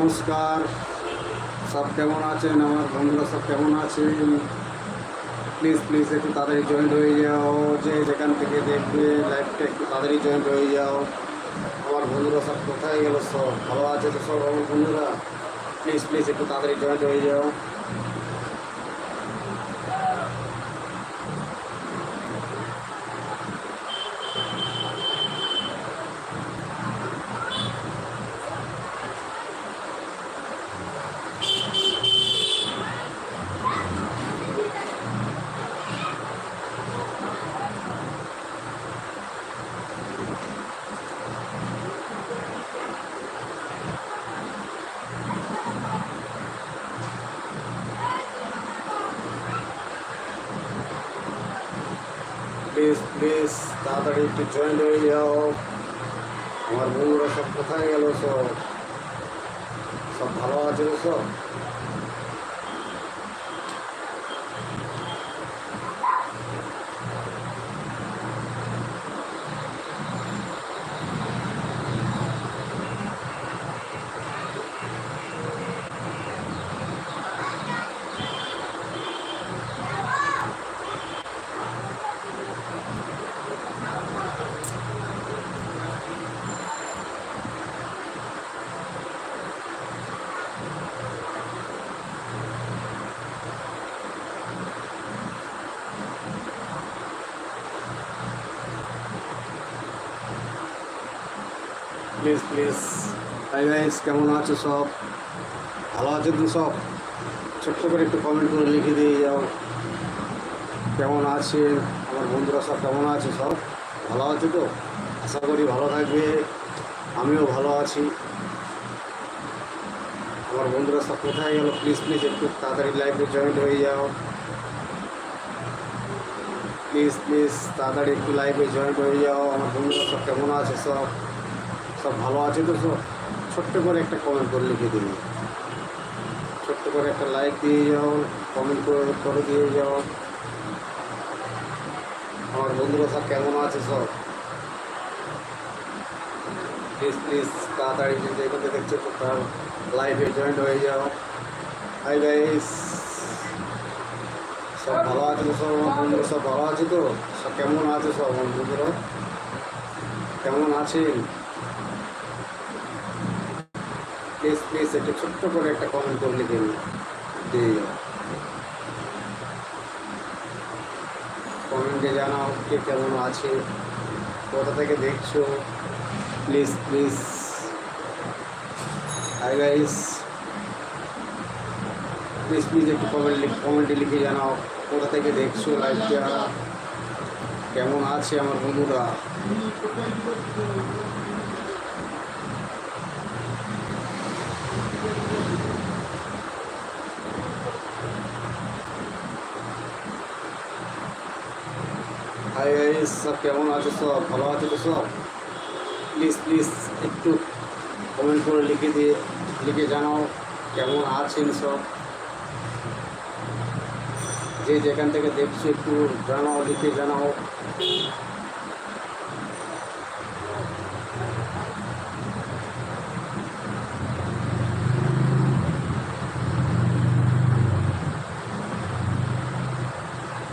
Hi guys নমস্কার সব কেমন আছেন আমার বন্ধুরা সব কেমন আছেন প্লিজ প্লিজ একটু তাড়াতাড়ি জয়েন্ট হয়ে যাও। যে যেখান থেকে দেখবে লাইভটা একটু তাড়াতাড়ি জয়েন্ট হয়ে যাও। আমার বন্ধুরা সব কোথায় গেল? সব ভালো আছে তো সব আমার বন্ধুরা? প্লিজ প্লিজ একটু তাড়াতাড়ি জয়েন্ট হয়ে যাও। প্লিজ প্লিজ তাড়াতাড়ি একটু জয়েন্ট হয়ে যাও। আমার বন্ধুরা সব কোথায় গেল? সব সব ভালো আছে সব? প্লিজ প্লিজ হাই গাইস কেমন আছো সব? ভালো আছো তো সব? ছোট্ট করে একটু কমেন্ট করে লিখে দিয়ে যাও। কেমন আছে আমার বন্ধুরা সব কেমন আছে সব? ভালো আছে তো? আশা করি ভালো থাকবে। আমিও ভালো আছি। আমার বন্ধুরা সব কোথায় গেল? প্লিজ প্লিজ একটু তাড়াতাড়ি লাইভে জয়েন্ট হয়ে যাও। প্লিজ প্লিজ তাড়াতাড়ি একটু লাইভে জয়েন্ট হয়ে যাও। আমার বন্ধুরা সব কেমন আছে সব? সব ভালো আছে তো সব। ছোট্ট করে একটা কমেন্ট করে লিখে দিন। ছোট্ট করে একটা লাইক দিয়ে যাও কমেন্ট করে করে দিয়ে যাও। আমার বন্ধুরা সব কেমন আছে সব? প্লিজ প্লিজ তাড়াতাড়ি যে যেখানে দেখছ, তো তার লাইভে জয়েন্ট হয়ে যাও। হাই গাইস সব ভালো আছে তো সব? আমার বন্ধুরা সব ভালো আছে তো? সব কেমন আছে সব আমার বন্ধুরা? কেমন আছেন? প্লিজ প্লিজ একটু ছোট্ট করে একটা কমেন্ট করে লিখে যাও কমেন্টে জানাও কে কেমন আছে, কোথা থেকে দেখছ। Please please hi guys please please একটু কমেন্ট কমেন্টে লিখে জানাও, কোথা থেকে দেখছ লাইভটা কেমন আছে আমার বন্ধুরা? হাই গাইস সব কেমন আছে সব? ভালো আছে তো সব? প্লিজ প্লিজ একটু কমেন্ট করে লিখে দিয়ে, লিখে জানাও কেমন আছেন সব? যে যেখান থেকে দেখছ একটু জানাও, লিখে জানাও।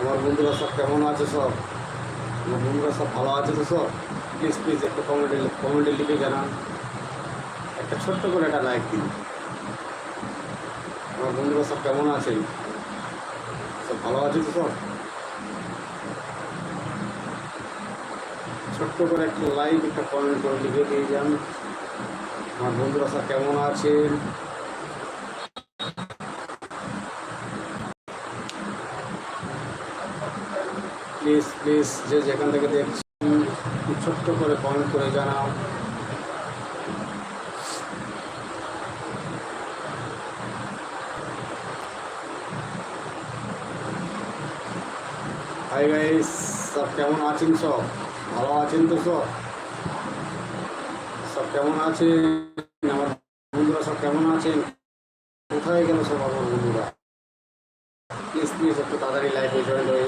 আমার বন্ধুরা সব কেমন আছে সব? আমার বন্ধুরা সব ভালো আছে তো সব? প্লিজ প্লিজ একটু কমেন্টে কমেন্টে লিখে জানান। একটা ছোট্ট করে একটা লাইক দিন। আমার বন্ধুরা সব কেমন আছেন সব ভালো আছে তো সব? ছোট্ট করে একটা লাইক একটা কমেন্ট করে লিখে দিয়ে যান। আমার বন্ধুরা সব কেমন আছেন? প্লিজ যে যেখান থেকে দেখছি ছোট্ট করে কমেন্ট করে জানাও। হাই গাইস সব কেমন আছেন সব? ভালো আছেন তো সব? সব কেমন আছেন? আমার বন্ধুরা সব কেমন আছেন? কোথায় গেল সব আমার বন্ধুরা? প্লিজ প্লিজ একটু তাড়াতাড়ি লাইফে জয়েন হয়ে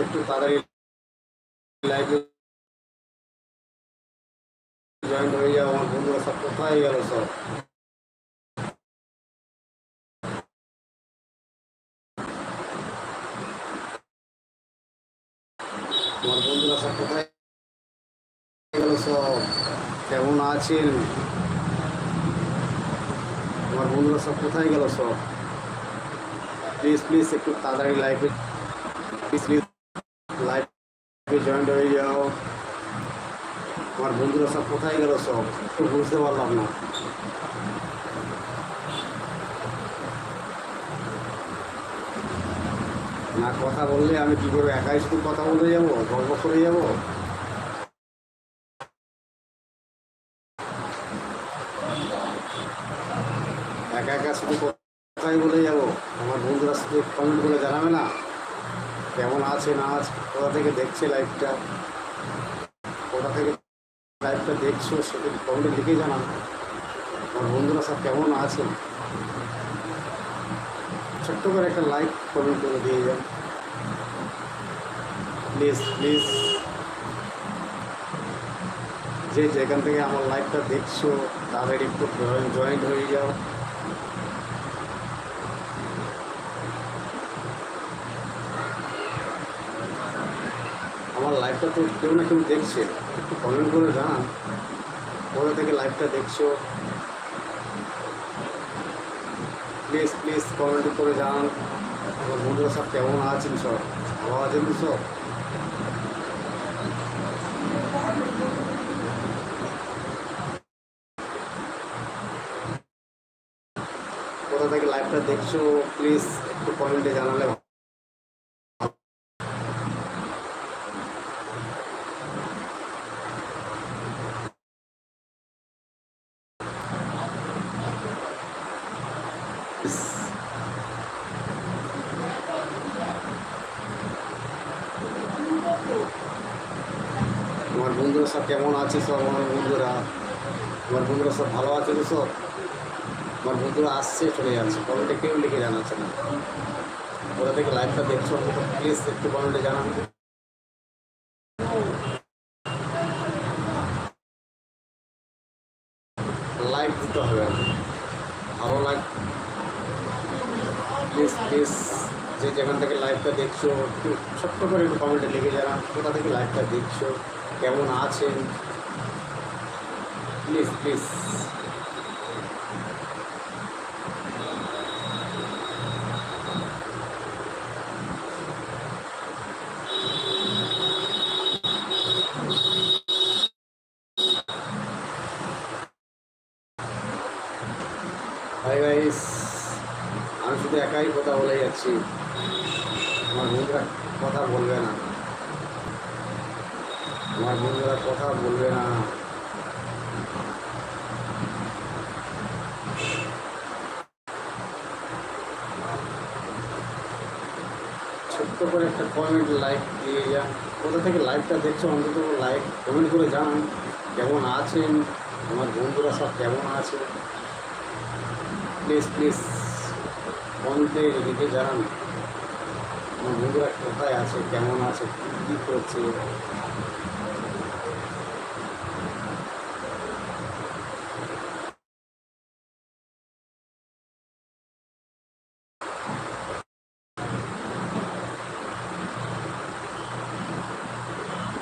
যাও প্লিজ প্লিজ একটু তাড়াতাড়ি লাইভে জয়েন হয়ে যাও আমার বন্ধুরা সব কোথায় গেল সব আমার বন্ধুরা সব কোথায় গেল সব কেমন আছেন আমার বন্ধুরা সব কোথায় গেল সব প্লিজ প্লিজ একটু তাড়াতাড়ি লাইভে প্লিজ প্লিজ লাইভে জয়েন্ট হয়ে যাও আমার বন্ধুরা সব কোথায় গেল সব? একটু বুঝতে পারলাম না। না কথা বললে আমি কি করে একাই শুধু কথা বলে যাব, গল্প করে যাব? একা একা শুধু কথাই বলে যাব। আমার বন্ধুরা শুধু কমেন্ট করে জানাবে না। কেমন আছে না আছে কোথা থেকে দেখছে লাইভটা কোথা থেকে লাইভটা দেখছ সেটা কমেন্টে লিখে জানান। আমার বন্ধুরা সব কেমন আছেন? ছোট্ট করে একটা লাইক কমেন্ট করে দিয়ে যান। প্লিজ প্লিজ যে যেখান থেকে আমার লাইভটা দেখছ, তাদের একটু জয়েন্ট হয়ে যাও আমার লাইভটা তো কেউ না কেউ দেখছে? একটু কমেন্ট করে জানান। কোথা থেকে লাইভটা দেখছ। প্লিজ প্লিজ কমেন্ট করে জানান। আমার বন্ধুরা সব কেমন আছেন সব? ভালো আছেন সব কোথা থেকে লাইভটা দেখছ প্লিজ একটু কমেন্টে জানালে ভালো। আমার বন্ধুরা সব কেমন আছে সব আমার বন্ধুরা। আমার বন্ধুরা সব ভালো আছে তো? সব আমার বন্ধুরা আসছে, চলে যাচ্ছে। কমেন্টে কেউ লিখে জানাচ্ছে না। ওরা থেকে লাইভটা দেখছ প্লিজ একটু কমেন্টে জানান লাইক দিতে হবে। ভালো লাগ প্লিজ প্লিজ যে যেখান থেকে লাইভটা দেখছ, একটু ছোট্ট করে একটু কমেন্টে লিখে জানান কোথা থেকে লাইভটা দেখছ? কেমন আছেন? প্লিজ প্লিজ আমি শুধু একাই কথা বলে যাচ্ছি। আমার বন্ধুরা কথা বলবে না। আমার বন্ধুরা কথা বলবে না। ছোট্ট করে একটা কমেন্ট লাইক দিয়ে যান কোথা থেকে লাইভটা দেখছ? অন্তত লাইক কমেন্ট করে জানান কেমন আছেন? আমার বন্ধুরা সব কেমন আছে? প্লিজ প্লিজ কমেন্টে লিখে জানান। আমার বন্ধুরা কোথায় আছে? কেমন আছে? কী করছে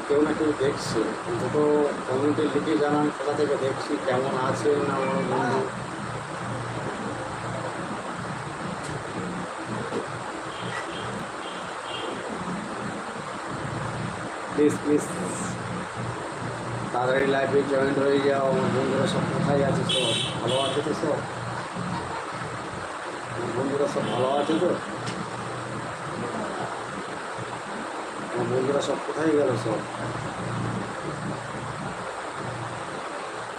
কেউ না কেউ দেখছে। অন্তত কমেন্টে লিখে জানান কোথা থেকে দেখছি, কেমন আছেন আমার বন্ধু। প্লিজ প্লিজ তাড়াতাড়ি লাইফে জয়েন্ট হয়ে যাও, আমার বন্ধুরা সব কোথায় আছে সব? ভালো আছে তো সব? বন্ধুরা সব ভালো আছে তো আমার বন্ধুরা সব কোথায় গেল সব?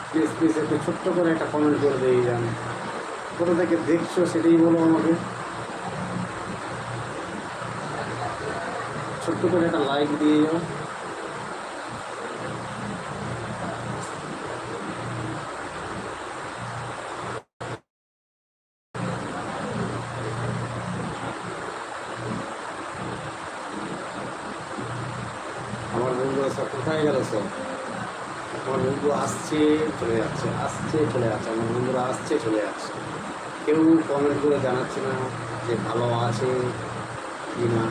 প্লিজ প্লিজ একটু ছোট্ট করে একটা কমেন্ট করে দিয়ে যান কোথা থেকে দেখছ সেটাই বলো আমাকে। ছোট্ট করে একটা লাইক দিয়ে যাও আমার বন্ধুরা কোথায় গেল সব আমার বন্ধু আসছে চলে যাচ্ছে আসছে চলে যাচ্ছে আমার বন্ধুরা আসছে চলে যাচ্ছে কেউ কমেন্ট করে জানাচ্ছে না যে ভালো আছে কি না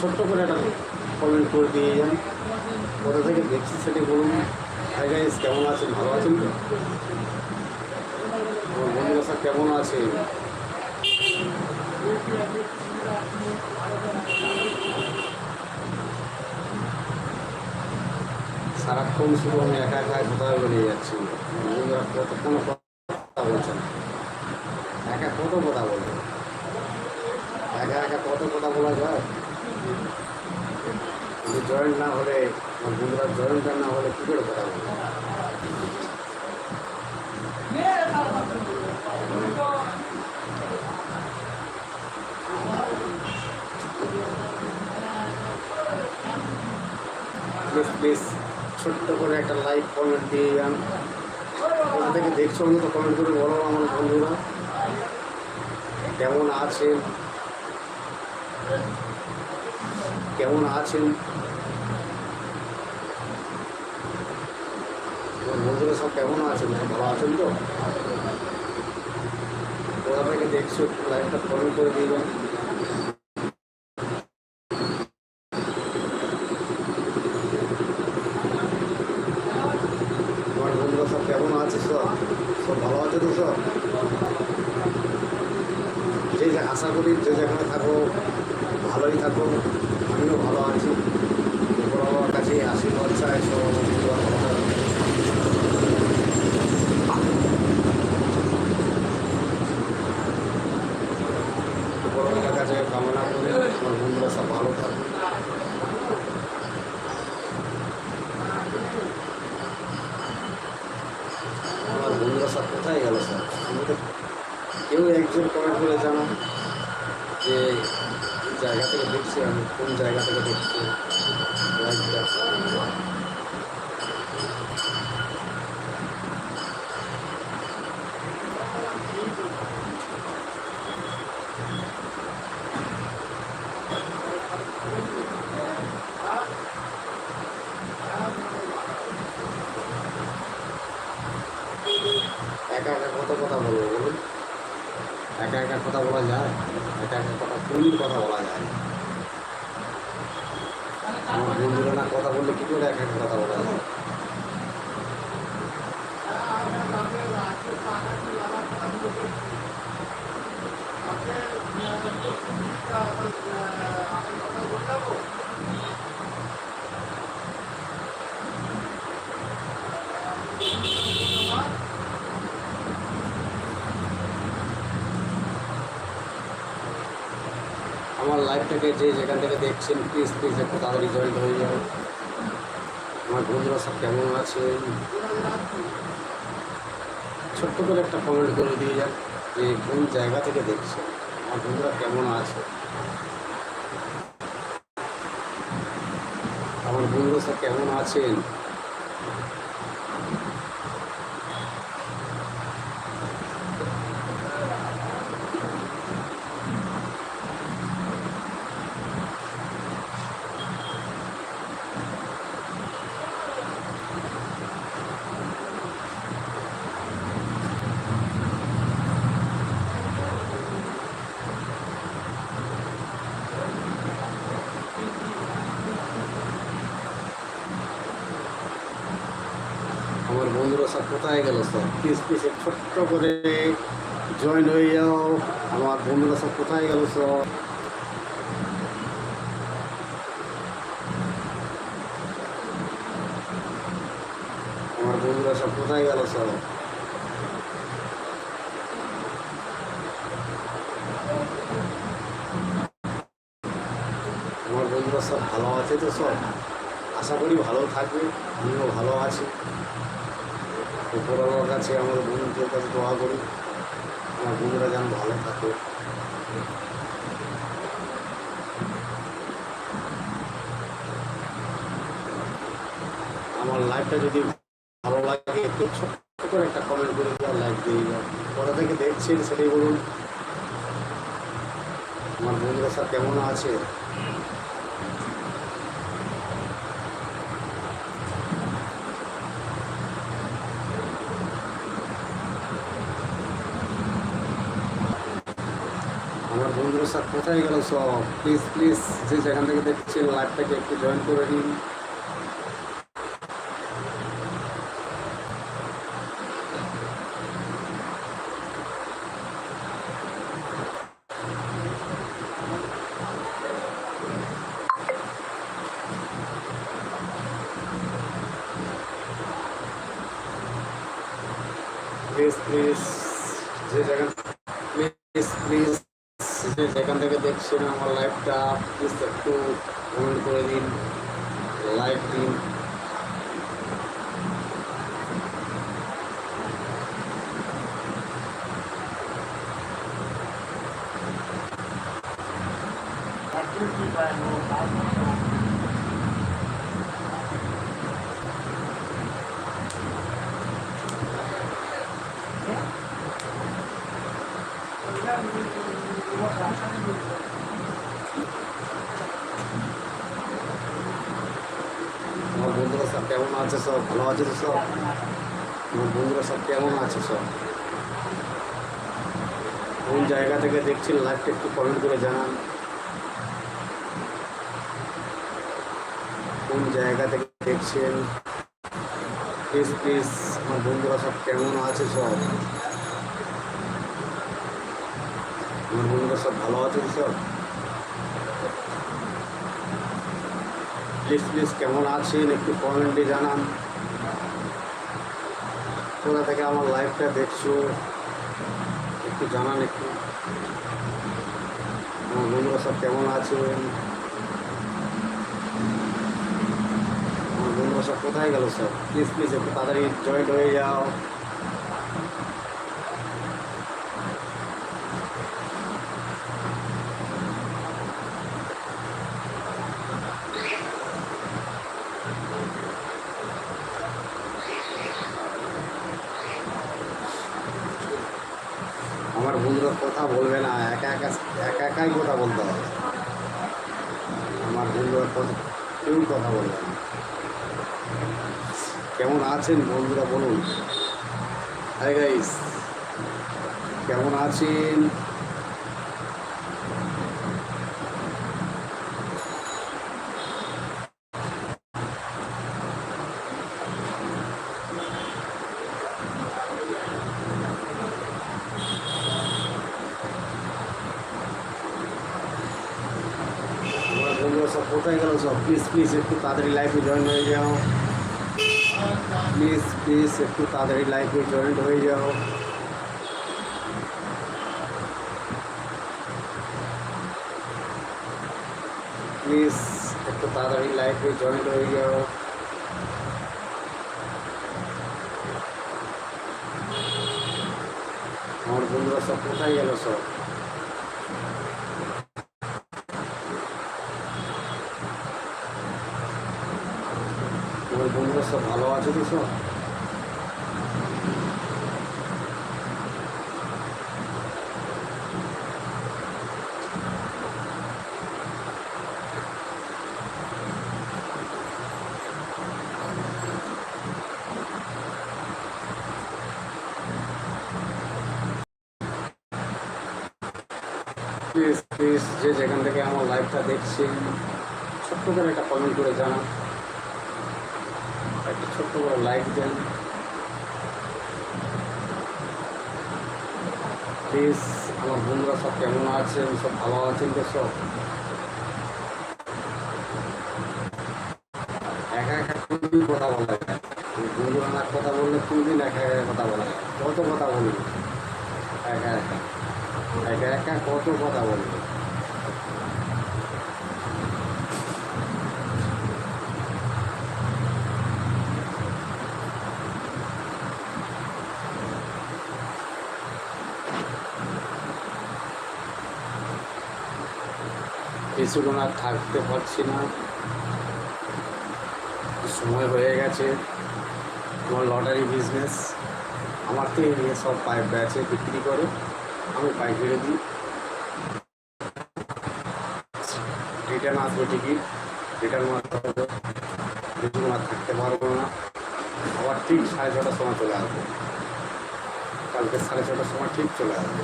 ছোট্ট করে একটা কমেন্ট করে দিয়ে যান। কোথা থেকে দেখছি সেটি বলুন। হাই গাইস কেমন আছেন? ভালো আছেন তো? আমার বন্ধুরা কেমন আছে? সারাক্ষণ শুধু আমি একা একা কোথায় বেরিয়ে যাচ্ছি? বন্ধুরা কতক্ষণ কথা বলছেন একা কত কথা বলবে? একা একা কত কথা বলা যায়? জয়েন্ট না হলে বন্ধুরা জয়েন্ট না হলে কী করে কথা বলবে? প্লিজ প্লিজ ছোট্ট করে একটা লাইক কমেন্ট দিয়ে যান। কোথা থেকে দেখছ তো কমেন্ট করে বলো আমার বন্ধুরা। কেমন আছেন? কেমন আছেন? বন্ধুরা সব কেমন আছেন? সব ভালো আছেন তো? কোথা থেকে দেখছ? লাইভটা কমেন্ট করে দিয়ে যান আমার বন্ধুরা সব কেমন আছে সব সব ভালো আছে তো সব যে যে আশা করি যে যেখানে থাকো ভালোই থাকো আমিও ভালো আছি উপর আমার কাছে আশীর্বাদ চাই সব আমার বন্ধুরা ভালো থাকো। উপর আমার কাছে কামনা করি আমার বন্ধুরা সব ভালো থাকো আমার বন্ধুরা সব কোথায় গেল আমি তো কেউ একজন কমেন্ট করে জানান যে জায়গা থেকে দেখছি আমি, কোন জায়গা থেকে দেখছি। লাইভটা একা একা কত কথা বলব বলুন একা একা কথা বলা যায় একা একা কথা কোন কথা বলা যায় আমার বন্ধুরা না কথা বললে কী করে একা একা কথা বলা যায় লাইফটাকে যে যেখান থেকে দেখছেন প্লিজ প্লিজ একটু তাড়াতাড়ি জয়েন হয়ে যাও আমার বন্ধুরা সব কেমন আছে? ছোট্ট করে একটা কমেন্ট করে দিয়ে যান যে কোন জায়গা থেকে দেখছে আমার বন্ধুরা কেমন আছে? আমার বন্ধুরা সব কেমন আছেন? কোথায় গেল সব প্লিজ প্লিজ ছোট্ট করে জয়েন হয়ে যাও। আমার বন্ধুরা সব কোথায় গেল সব আমার বন্ধুরা সব কোথায় গেল সব আমার বন্ধুরা সব ভালো আছে তো সব আশা করি ভালো থাকবে, আমিও ভালো আছি। উপরওয়ালার কাছে আমার বন্ধুদের কাছে দোয়া করি। আমার বন্ধুরা যেন ভালো থাকে। আমার লাইফটা যদি ভালো লাগে, একটু ছোট্ট করে একটা কমেন্ট করে দেওয়া লাইফ দিয়ে যাও কোথা থেকে দেখছেন সেটাই বলুন। আমার বন্ধুরা সব কেমন আছে? সব কোথায় গেল সব? প্লিজ প্লিজ যে যেখান থেকে দেখছেন লাইভটাকে একটু জয়েন করে নিন প্লিজ প্লিজ যে যেখান প্লিজ প্লিজ যে যেখান থেকে দেখছেন একটু করে দিন লাইভ দিন আমার বন্ধুরা সব কেমন আছে সব ভালো আছে তো সব। আমার বন্ধুরা সব কেমন আছে সব? কোন জায়গা থেকে দেখছেন লাইভটা একটু কমেন্ট করে জানান। কোন জায়গা থেকে দেখছেন? প্লিজ প্লিজ আমার বন্ধুরা সব কেমন আছে সব? আমার বন্ধুরা সব ভালো আছে সব? প্লিজ প্লিজ কেমন আছেন? একটু কমেন্টে জানান। কোথা থেকে আমার লাইফটা দেখছ, একটু জানান একটু। আমার বন্ধুরা সব কেমন আছে? আমার বন্ধুরা সব কোথায় গেল স্যার প্লিজ প্লিজ একটু তাড়াতাড়ি জয়েন্ট হয়ে যাও। কথা বলবে না, একা একা একা একাই কথা বলতে হবে। আমার বন্ধুরা কেউ কথা বলবে না। কেমন আছেন বন্ধুরা বলুন? হাই গাইস কেমন আছেন? আমার বন্ধুরা সব কোথায় গেল সব প্লিজ প্লিজ একটু তাড়াতাড়ি লাইফে জয়েন হয়ে যাও প্লিজ প্লিজ একটু তাড়াতাড়ি লাইফে জয়েন হয়ে যাও প্লিজ একটু তাড়াতাড়ি লাইফে জয়েন হয়ে যাও আমার বন্ধুরা সব কোথায় গেল সব তোমার বন্ধুরা প্লিজ প্লিজ যে যেখান থেকে আমার লাইভটা দেখছেন ছোট্ট করে একটা কমেন্ট করে জানান। ছোট্ট করে লাইক দেন। প্লিজ আমার বন্ধুরা সব কেমন আছেন সব ভালো আছেন তো সব একা একা কোনদিন কথা বলা যায়। বন্ধুরা না কথা বললে কোনদিন একা একা কথা বলা যায়। কত কথা বলবি একা একা। একা একা কত কথা বলবি কিছুক্ষণ আর থাকতে পারছি না। সময় হয়ে গেছে। আমার লটারি বিজনেস আমার থেকে নিয়ে সব পাইপ ব্যাচে বিক্রি করে, আমি পাইপ পাইকারি দিই। রিটার্ন আসবে টিকিট রিটার্ন মারতে হবে। বেশিক্ষণ আর থাকতে পারব না। আবার ঠিক সাড়ে ছটার সময় চলে আসব। কালকে সাড়ে ছটার সময় ঠিক চলে আসব।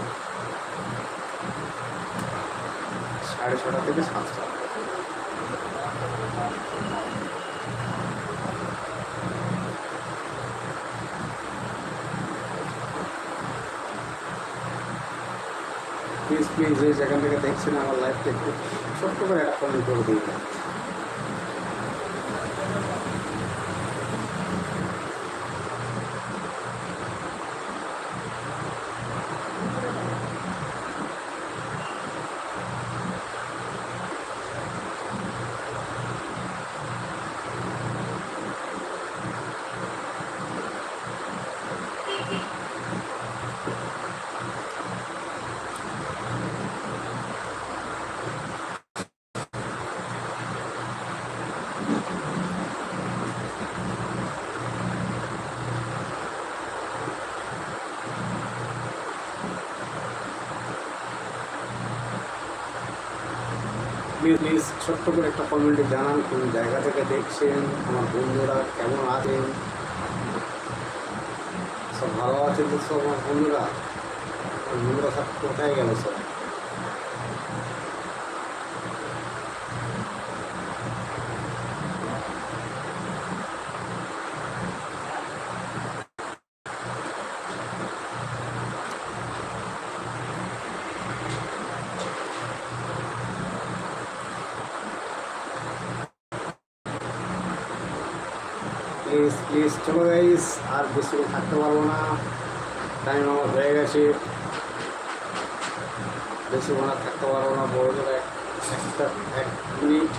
সাড়ে ছটা থেকে সাতটা। প্লিজ প্লিজ যেখান থেকে দেখছেন আমার লাইফ থেকে ছোট্ট করে একটা কমেন্ট করে দিন। ছোট্ট করে একটা কমেন্টে জানান কোন জায়গা থেকে দেখছেন, আমার বন্ধুরা কেমন আছেন? সব ভালো আছেন তো সব আমার বন্ধুরা? আমার বন্ধুরা সব কোথায় গেল সব? প্লিজ প্লিজ চলো গাইস আর বেশি থাকতে পারব না। টাইম আমার হয়ে গেছে। বেশি ওনার থাকতে পারব না, বড় একটা, এক মিনিট।